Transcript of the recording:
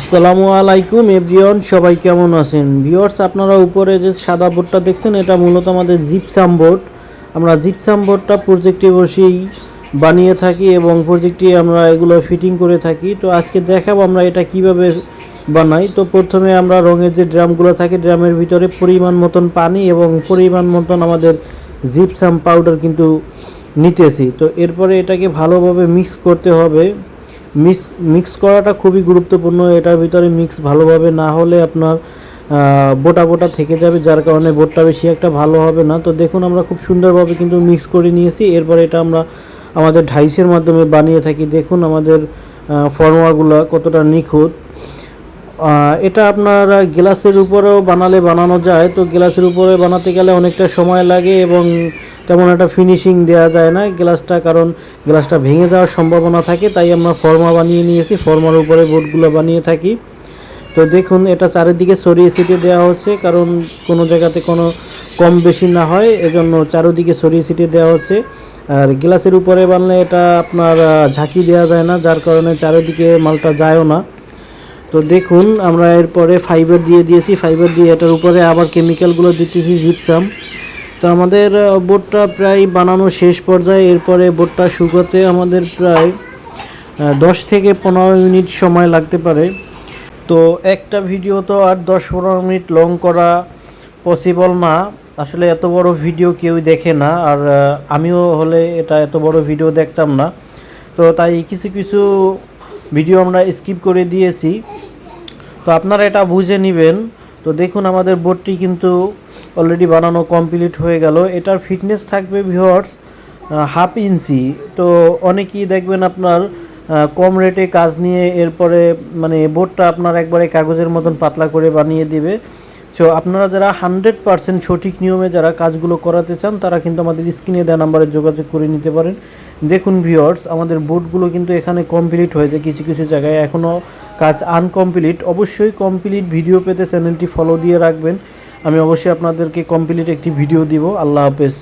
আসসালামু আলাইকুম, এভরিওয়ান, সবাই কেমন আছেন? ভিউয়ার্স, আপনারা উপরে যে সাদা বোর্ডটা দেখছেন, এটা মূলত আমাদের জিপসাম বোর্ড। আমরা জিপসাম বোর্ডটা প্রজেক্টে বসেই বানিয়ে থাকি এবং প্রজেক্টে আমরা এগুলো ফিটিং করে থাকি। তো আজকে দেখাবো আমরা এটা কীভাবে বানাই। তো প্রথমে আমরা রঙের যে ড্রামগুলো থাকে, ড্রামের ভিতরে পরিমাণ মতন পানি এবং পরিমাণ মতন আমাদের জিপসাম পাউডার কিন্তু নিতেছি। তো এরপরে এটাকে ভালোভাবে মিক্স করতে হবে। মিক্স মিক্স করাটা খুবই গুরুত্বপূর্ণ। এটার ভিতরে মিক্স ভালোভাবে না হলে আপনার বোটা বোটা থেকে যাবে, যার কারণে বোটটা বেশি একটা ভালো হবে না। তো দেখুন, আমরা খুব সুন্দরভাবে কিন্তু মিক্স করে নিয়েছি। এরপরে এটা আমরা আমাদের ঢাইসের মাধ্যমে বানিয়ে থাকি। দেখুন, আমাদের ফর্মাগুলো কতটা নিখুঁত। এটা আপনার গ্লাসের উপরেও বানালে বানানো যায়। তো গ্লাসের উপরে বানাতে গেলে অনেকটা সময় লাগে এবং তেমন একটা ফিনিশিং দেওয়া যায় না গ্লাসটা কারণ গ্লাসটা ভেঙে যাওয়ার সম্ভাবনা থাকে, তাই আমরা ফর্মা বানিয়ে নিয়েছি। ফর্মার উপরে বোর্ডগুলো বানিয়ে থাকি। তো দেখুন, এটা চারিদিকে ছড়িয়ে ছিটিয়ে দেওয়া হচ্ছে, কারণ কোনো জায়গাতে কোনো কম বেশি না হয়, এজন্য চারিদিকে ছড়িয়ে ছিটিয়ে দেওয়া হচ্ছে। আর গ্লাসের উপরে বানলে এটা আপনার ঝাঁকি দেওয়া যায় না, যার কারণে চারিদিকে মালটা যায়ও না। তো দেখুন, আমরা এরপরে ফাইবার দিয়ে দিয়েছি। ফাইবার দিয়ে এটার উপরে আবার কেমিক্যালগুলো দিতেছি জিপসাম তো আমাদের বোটটা প্রায় বানানো শেষ পর্যায়ে এরপরে বোটটা শুকোতে আমাদের প্রায় দশ থেকে পনেরো মিনিট সময় লাগতে পারে। তো একটা ভিডিও তো আর দশ পনেরো মিনিট লং করা পসিবল না। আসলে এত বড় ভিডিও কেউ দেখে না, আর আমিও হলে এটা এত বড় ভিডিও দেখতাম না। তো তাই কিছু কিছু ভিডিও আমরা স্কিপ করে দিয়েছি। তো আপনারা এটা বুঝে নেবেন। তো দেখুন আমাদের বোর্ডটি কিন্তু অলরেডি বানানো কমপ্লিট হয়ে গেল। এটার ফিটনেস থাকবে ভিওয়ার্স হাফ ইঞ্চি তো অনেকেই দেখবেন আপনার কম রেটে কাজ নিয়ে এরপরে মানে বোর্ডটা আপনার একবারে কাগজের মতন পাতলা করে বানিয়ে দিবে। সো আপনারা যারা হান্ড্রেড পার্সেন্ট সঠিক নিয়মে যারা কাজগুলো করাতে চান, তারা কিন্তু আমাদের স্ক্রিনে দেওয়া নাম্বারে যোগাযোগ করে নিতে পারেন। দেখুন ভিওর্স আমাদের বোর্ডগুলো কিন্তু এখানে কমপ্লিট হয়েছে কিছু কিছু জায়গায়। এখনও কাজ আনকমপ্লিট অবশ্যই কমপ্লিট ভিডিও পেতে চ্যানেলটি ফলো দিয়ে রাখবেন। আমি অবশ্যই আপনাদেরকে কমপ্লিট একটি ভিডিও দিব। আল্লাহ হাফেজ।